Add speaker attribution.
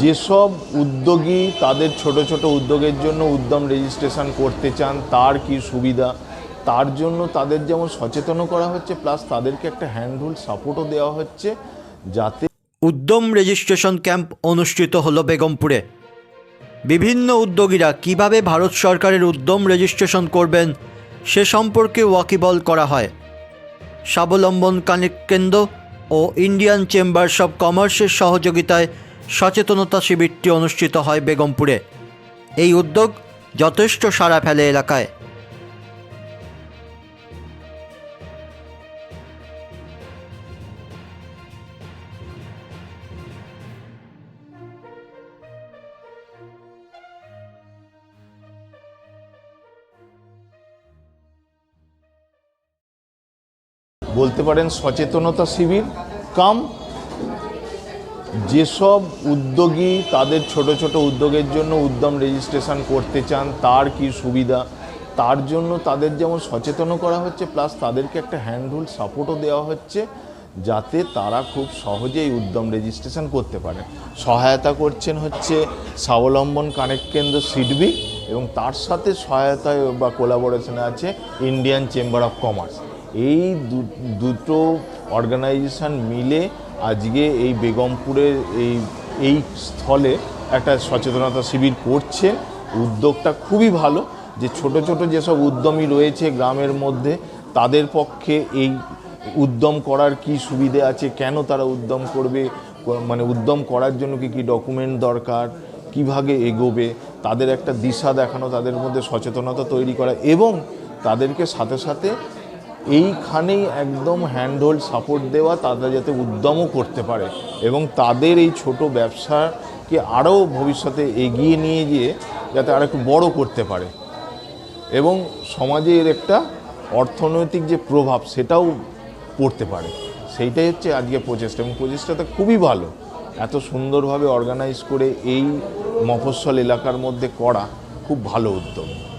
Speaker 1: যেসব উদ্যোগী তাদের ছোট ছোট উদ্যোগের জন্য উদ্যম রেজিস্ট্রেশন করতে চান, তার কি সুবিধা? তার জন্য তাদের যেমন সচেতনও করা হচ্ছে প্লাস তাদেরকে একটা হ্যান্ডহোল্ড সাপোর্টও দেওয়া হচ্ছে যাতে
Speaker 2: উদ্যম রেজিস্ট্রেশন ক্যাম্প অনুষ্ঠিত হলো বেগমপুরে। বিভিন্ন উদ্যোগীরা কীভাবে ভারত সরকারের উদ্যম রেজিস্ট্রেশন করবেন সে সম্পর্কে ওয়াকিবল করা হয়। স্বাবলম্বন কানেক্ট কেন্দ্র ও ইন্ডিয়ান চেম্বার্স অব কমার্সের সহযোগিতায় সচেতনতা শিবিরটি অনুষ্ঠিত হয় বেগমপুরে। এই উদ্যোগ যথেষ্ট সাড়া ফেলে এলাকায়।
Speaker 1: বলতে পারেন সচেতনতা শিবির, কাম যেসব উদ্যোগী তাদের ছোট ছোট উদ্যোগের জন্য উদ্যম রেজিস্ট্রেশন করতে চান, তার কি সুবিধা? তার জন্য তাদের যেমন সচেতনও করা হচ্ছে, প্লাস তাদেরকে একটা হ্যান্ডহোল্ড সাপোর্টও দেওয়া হচ্ছে, যাতে তারা খুব সহজেই উদ্যম রেজিস্ট্রেশন করতে পারে। সহায়তা করছেন হচ্ছে স্বাবলম্বন কানেক্ট কেন্দ্র সিডবি এবং তার সাথে সহায়তায় বা কোলাবোরেশনে আছে ইন্ডিয়ান চেম্বার অফ কমার্স এই দুটো অর্গানাইজেশন মিলে আজকে এই বেগমপুরের এই এই স্থলে একটা সচেতনতা শিবির করছে। উদ্যোগটা খুবই ভালো যে ছোট ছোট যেসব উদ্যমী রয়েছে গ্রামের মধ্যে, তাদের পক্ষে এই উদ্যম করার কি সুবিধে আছে, কেন তারা উদ্যম করবে মানে উদ্যম করার জন্য কি কি ডকুমেন্ট দরকার, কীভাবে এগোবে, তাদের একটা দিশা দেখানো, তাদের মধ্যে সচেতনতা তৈরি করা এবং তাদেরকে সাথে সাথে এইখানেই একদম হ্যান্ডহোল্ড সাপোর্ট দেওয়া তারা যাতে উদ্যমও করতে পারে এবং তাদের এই ছোট ব্যবসাকে আরও ভবিষ্যতে এগিয়ে নিয়ে গিয়ে যাতে আর একটু বড় করতে পারে। এবং সমাজে এর একটা অর্থনৈতিক যে প্রভাব সেটাও পড়তে পারে। সেইটাই হচ্ছে আজকে প্রচেষ্টা এবং প্রচেষ্টাটা খুবই ভালো। এত সুন্দরভাবে অর্গানাইজ করে এই মফস্বল এলাকার মধ্যে করা খুব ভালো উদ্যোগ।